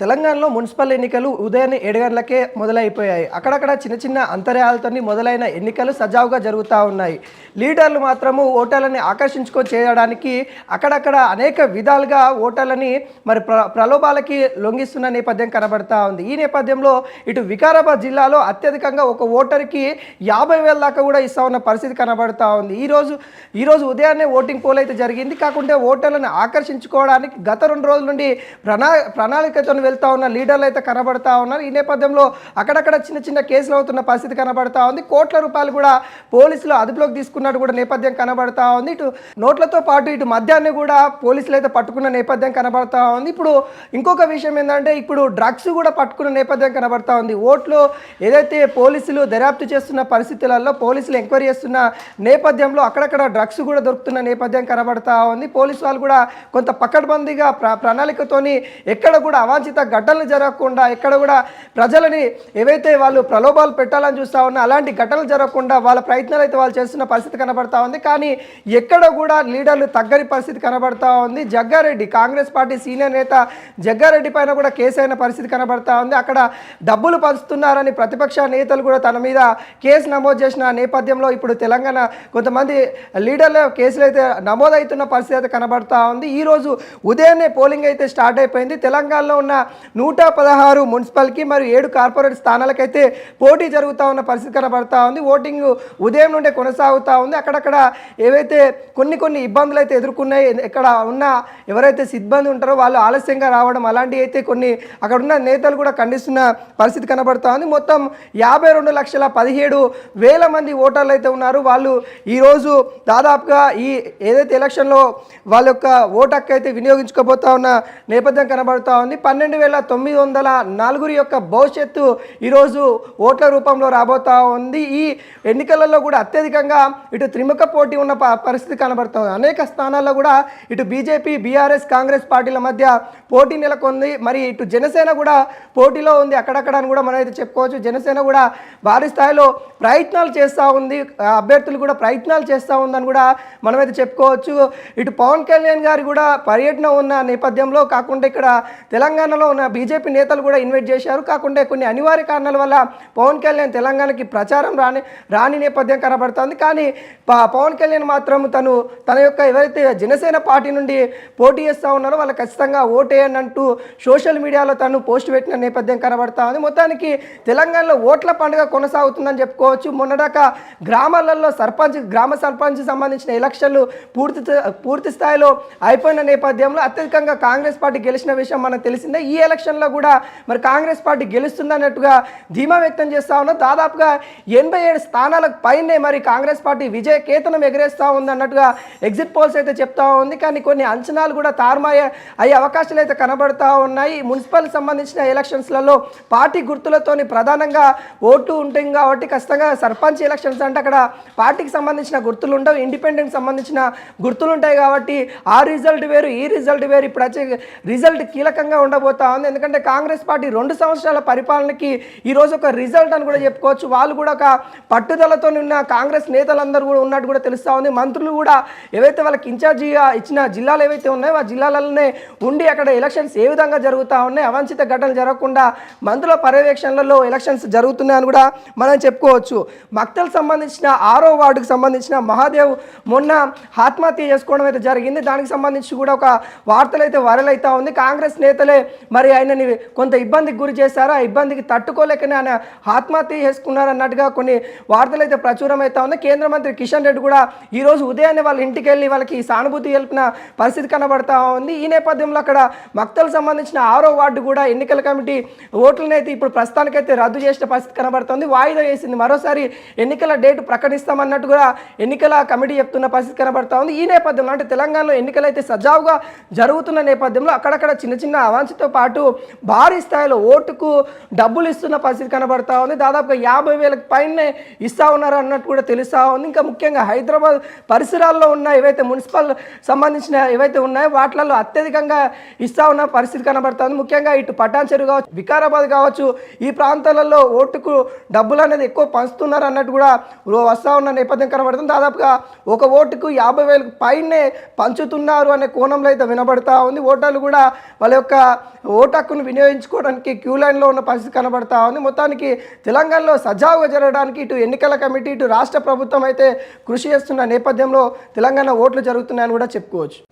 తెలంగాణలో మున్సిపల్ ఎన్నికలు ఉదయాన్నే ఏడు గంటలకే మొదలైపోయాయి. అక్కడక్కడ చిన్న చిన్న అంతరాయాలతో మొదలైన ఎన్నికలు సజావుగా జరుగుతూ ఉన్నాయి. లీడర్లు మాత్రము ఓటర్లని ఆకర్షించుకో చేయడానికి అక్కడక్కడ అనేక విధాలుగా ఓటర్లని మరి ప్ర ప్రలోభాలకి లొంగిస్తున్న నేపథ్యం కనబడతా ఉంది. ఈ నేపథ్యంలో ఇటు వికారాబాద్ జిల్లాలో అత్యధికంగా ఒక ఓటర్కి యాభై వేల దాకా కూడా ఇస్తా ఉన్న పరిస్థితి కనబడతా ఉంది. ఈరోజు ఈరోజు ఉదయాన్నే ఓటింగ్ పోల్ అయితే జరిగింది. కాకుంటే ఓటర్లను ఆకర్షించుకోవడానికి గత రెండు రోజుల నుండి ప్రణా ప్రణాళికతో వెళ్తా ఉన్న లీడర్లు అయితే కనబడతా ఉన్నారు. ఈ నేపథ్యంలో అక్కడక్కడ చిన్న చిన్న కేసులు అవుతున్న పరిస్థితి కనబడతా ఉంది. కోట్ల రూపాయలు కూడా పోలీసులు అదుపులోకి తీసుకున్నట్టు కూడా నేపథ్యం కనబడతా ఉంది. ఇటు నోట్లతో పాటు ఇటు మద్యాన్ని కూడా పోలీసులు అయితే పట్టుకున్న నేపథ్యం కనబడతా ఉంది. ఇప్పుడు ఇంకొక విషయం ఏంటంటే ఇప్పుడు డ్రగ్స్ కూడా పట్టుకున్న నేపథ్యం కనబడతా ఉంది. ఓట్లు ఏదైతే పోలీసులు దర్యాప్తు చేస్తున్న పరిస్థితులలో పోలీసులు ఎంక్వైరీ చేస్తున్న నేపథ్యంలో అక్కడక్కడ డ్రగ్స్ కూడా దొరుకుతున్న నేపథ్యం కనబడతా ఉంది. పోలీసు వాళ్ళు కూడా కొంత పకడ్బందీగా ప్ర ప్రణాళికతోని ఎక్కడ కూడా అవాంఛిత ఘటనలు జరగకుండా ఎక్కడ కూడా ప్రజలని ఏవైతే వాళ్ళు ప్రలోభాలు పెట్టాలని చూస్తా ఉన్నా అలాంటి ఘటనలు జరగకుండా వాళ్ళ ప్రయత్నాలు అయితే వాళ్ళు చేస్తున్న పరిస్థితి కనబడతా ఉంది. కానీ ఎక్కడ కూడా లీడర్లు తగ్గని పరిస్థితి కనబడతా ఉంది. జగ్గారెడ్డి కాంగ్రెస్ పార్టీ సీనియర్ నేత జగ్గారెడ్డి పైన కూడా కేసు అయిన పరిస్థితి కనబడతా ఉంది. అక్కడ డబ్బులు పంచుతున్నారని ప్రతిపక్ష నేతలు కూడా తన మీద కేసు నమోదు చేసిన నేపథ్యంలో ఇప్పుడు తెలంగాణ కొంతమంది లీడర్ల కేసులు అయితే నమోదవుతున్న పరిస్థితి అయితే కనబడతా ఉంది. ఈరోజు ఉదయాన్నే పోలింగ్ అయితే స్టార్ట్ అయిపోయింది. తెలంగాణలో ఉన్న నూట పదహారు మున్సిపల్కి మరియు ఏడు కార్పొరేట్ స్థానాలకైతే పోటీ జరుగుతూ ఉన్న పరిస్థితి కనబడతా ఉంది. ఓటింగ్ ఉదయం నుండే కొనసాగుతూ ఉంది. అక్కడక్కడ ఏవైతే కొన్ని కొన్ని ఇబ్బందులు అయితే ఎదుర్కొన్నాయి ఇక్కడ ఉన్న ఎవరైతే సిబ్బంది ఉంటారో వాళ్ళు ఆలస్యంగా రావడం అలాంటివి అయితే కొన్ని అక్కడ ఉన్న నేతలు కూడా ఖండిస్తున్న పరిస్థితి కనబడతా ఉంది. మొత్తం యాభై రెండు లక్షల పదిహేడు వేల మంది ఓటర్లు అయితే ఉన్నారు. వాళ్ళు ఈరోజు దాదాపుగా ఈ ఏదైతే ఎలక్షన్లో వాళ్ళ యొక్క ఓటు హక్కు అయితే వినియోగించుకోబోతా ఉన్న నేపథ్యం కనబడుతూ ఉంది. పన్నెండు వేల తొమ్మిది వందల నలుగురి యొక్క భవిష్యత్తు ఈరోజు ఓట్ల రూపంలో రాబోతా ఉంది. ఈ ఎన్నికలలో కూడా అత్యధికంగా ఇటు త్రిముఖ పోటీ ఉన్న పరిస్థితి కనబడుతుంది. అనేక స్థానాల్లో కూడా ఇటు బీజేపీ బీఆర్ఎస్ కాంగ్రెస్ పార్టీల మధ్య పోటీ నెలకొంది. మరి ఇటు జనసేన కూడా పోటీలో ఉంది అక్కడక్కడ అని కూడా మనం అయితే చెప్పుకోవచ్చు. జనసేన కూడా భారీ స్థాయిలో ప్రయత్నాలు చేస్తూ ఉంది. అభ్యర్థులు కూడా ప్రయత్నాలు చేస్తూ ఉందని కూడా మనమైతే చెప్పుకోవచ్చు. ఇటు పవన్ కళ్యాణ్ గారు కూడా పర్యటన ఉన్న నేపథ్యంలో కాకుండా ఇక్కడ తెలంగాణలో ఉన్న బీజేపీ నేతలు కూడా ఇన్వైట్ చేశారు. కాకుండా కొన్ని అనివార్య కారణాల వల్ల పవన్ కళ్యాణ్ తెలంగాణకి ప్రచారం రాని రాని నేపథ్యం కనబడుతుంది. కానీ ప- పవన్ కళ్యాణ్ మాత్రం తను తన యొక్క ఎవరైతే జనసేన పార్టీ నుండి పోటీ చేస్తూ ఉన్నారో వాళ్ళు ఖచ్చితంగా ఓటేయండి అంటూ సోషల్ మీడియాలో తను పోస్ట్ పెట్టిన నేపథ్యం కనబడతా ఉంది మొత్తానికి తెలంగాణలో ఓట్ల పండుగ కొనసాగుతుందని చెప్పుకోవచ్చు. మొన్నదాకా గ్రామాలలో సర్పంచ్ గ్రామ సర్పంచ్ సంబంధించిన ఎలక్షన్లు పూర్తి పూర్తి స్థాయిలో అయిపోయిన నేపథ్యంలో అత్యధికంగా కాంగ్రెస్ పార్టీ గెలిచిన విషయం మనకు తెలిసిందే. ఈ ఎలక్షన్లో కూడా మరి కాంగ్రెస్ పార్టీ గెలుస్తుందన్నట్టుగా ధీమా వ్యక్తం చేస్తా ఉన్నాం దాదాపుగా ఎనభై ఏడు స్థానాలకు పైనే మరి కాంగ్రెస్ పార్టీ విజయ కేతనం ఎగరేస్తూ ఉంది అన్నట్టుగా ఎగ్జిట్ పోల్స్ అయితే చెప్తా ఉంది. కానీ కొన్ని అంచనాలు కూడా తారుమాయ అయ్యే అవకాశాలు అయితే కనబడతా ఉన్నాయి. మున్సిపల్ సంబంధించిన ఎలక్షన్స్లలో పార్టీ గుర్తులతోని ప్రధానంగా ఓటు ఉంటుంది కాబట్టి ఖచ్చితంగా సర్పంచ్ ఎలక్షన్స్ అంటే అక్కడ పార్టీకి సంబంధించిన గుర్తులు ఉండవు. ఇండిపెండెంట్ సంబంధించిన గుర్తులు ఉంటాయి కాబట్టి ఆ రిజల్ట్ వేరు ఈ రిజల్ట్ వేరు. ఇప్పుడు రిజల్ట్ కీలకంగా ఉండబోతా ఉంది. ఎందుకంటే కాంగ్రెస్ పార్టీ రెండు సంవత్సరాల పరిపాలనకి ఈరోజు ఒక రిజల్ట్ అని కూడా చెప్పుకోవచ్చు. వాళ్ళు కూడా ఒక పట్టుదలతో ఉన్న కాంగ్రెస్ నేతలందరూ కూడా ఉన్నట్టు కూడా తెలుస్తూ ఉంది. మంత్రులు కూడా ఏవైతే వాళ్ళకి ఇన్ఛార్జిగా ఇచ్చిన జిల్లాలు ఏవైతే ఉన్నాయో ఆ జిల్లాలలోనే ఉండి అక్కడ ఎలక్షన్స్ ఏ విధంగా జరుగుతూ ఉన్నాయి అవంచిత ఘటనలు జరగకుండా మంత్రుల పర్యవేక్షణలలో ఎలక్షన్స్ జరుగుతున్నాయని కూడా మనం చెప్పుకోవచ్చు. మక్తల్ సంబంధించిన ఆరో వార్డుకు సంబంధించిన మహాదేవ్ మొన్న ఆత్మహత్య చేసుకోవడం అయితే జరిగింది. దానికి సంబంధించి కూడా ఒక వార్తలు అయితే వైరల్ అవుతా ఉంది. కాంగ్రెస్ నేతలే మరి ఆయనని కొంత ఇబ్బందికి గురి చేశారు? ఆ ఇబ్బందికి తట్టుకోలేకనే ఆయన ఆత్మహత్య చేసుకున్నారు అన్నట్టుగా కొన్ని వార్తలు అయితే ప్రచురం అవుతా ఉంది కేంద్ర మంత్రి కిషన్ రెడ్డి కూడా ఈ రోజు ఉదయాన్నే వాళ్ళ ఇంటికి వెళ్ళి వాళ్ళకి సానుభూతి తెలిపిన పరిస్థితి కనబడతా ఉంది. ఈ నేపథ్యంలో అక్కడ భక్తులకు సంబంధించిన ఆరో వార్డు కూడా ఎన్నికల కమిటీ ఓట్లనైతే ఇప్పుడు ప్రస్తుతానికైతే రద్దు చేసిన పరిస్థితి కనబడుతుంది. వాయిదా వేసింది. మరోసారి ఎన్నికల డేట్ ప్రకటిస్తామన్నట్టు కూడా ఎన్నికల కమిటీ చెప్తున్న పరిస్థితి కనబడతా ఉంది. ఈ నేపథ్యంలో అంటే తెలంగాణలో ఎన్నికలు అయితే సజావుగా జరుగుతున్న నేపథ్యంలో అక్కడక్కడ చిన్న చిన్న అవాంఛిత పాటు భారీ స్థాయిలో ఓటుకు డబ్బులు ఇస్తున్న పరిస్థితి కనబడతా ఉంది. దాదాపుగా యాభై వేలకు పైనే ఇస్తా ఉన్నారు అన్నట్టు కూడా తెలుస్తా ఉంది. ఇంకా ముఖ్యంగా హైదరాబాద్ పరిసరాల్లో ఉన్న ఏవైతే మున్సిపల్ సంబంధించిన ఏవైతే ఉన్నాయో వాటిలలో అత్యధికంగా ఇస్తా ఉన్న పరిస్థితి కనబడుతుంది ముఖ్యంగా ఇటు పటాన్చెరు కావచ్చు వికారాబాద్ కావచ్చు ఈ ప్రాంతాలలో ఓటుకు డబ్బులు అనేది ఎక్కువ పంచుతున్నారు అన్నట్టు కూడా వస్తా ఉన్న నేపథ్యం కనబడుతుంది. దాదాపుగా ఒక ఓటుకు యాభై వేలకు పైనే పంచుతున్నారు అనే కోణంలో అయితే వినబడతా ఉంది. ఓటర్లు కూడా వాళ్ళ యొక్క ఓటు హక్కును వినియోగించుకోవడానికి క్యూ లైన్లో ఉన్న పరిస్థితి కనబడతా ఉంది. మొత్తానికి తెలంగాణలో సజావుగా జరగడానికి ఇటు ఎన్నికల కమిటీ ఇటు రాష్ట్ర ప్రభుత్వం అయితే కృషి చేస్తున్న నేపథ్యంలో తెలంగాణ ఓట్లు జరుగుతున్నాయని కూడా చెప్పుకోవచ్చు.